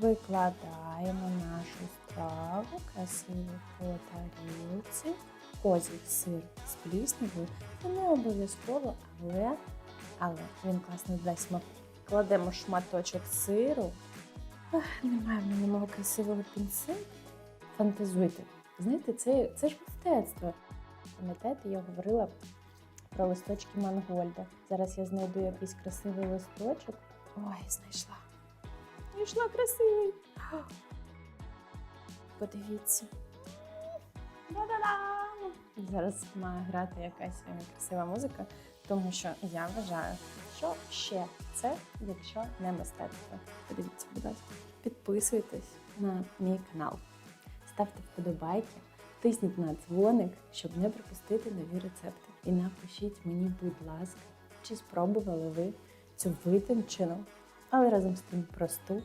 викладаємо нашу страву красиво по тарілці. Козій сир з пліснявою. Це не обов'язково, але, але він класно дасть смак. Кладемо шматочок сиру. Ах, немає в мене мого красивого пінцету. Фантазуйте. Знаєте, це, це ж мистецтво. Пам'ятаєте, я говорила про листочки Мангольда. Зараз я знайду якийсь красивий листочок. Ой, знайшла. Знайшла красивий. Подивіться. Зараз має грати якась е, красива музика, тому що я вважаю, що ще це, якщо не мистецтво. Подивіться, будь ласка, підписуйтесь на мій канал, ставте вподобайки, тисніть на дзвоник, щоб не пропустити нові рецепти. І напишіть мені, будь ласка, чи спробували ви цю витончену, але разом з тим просту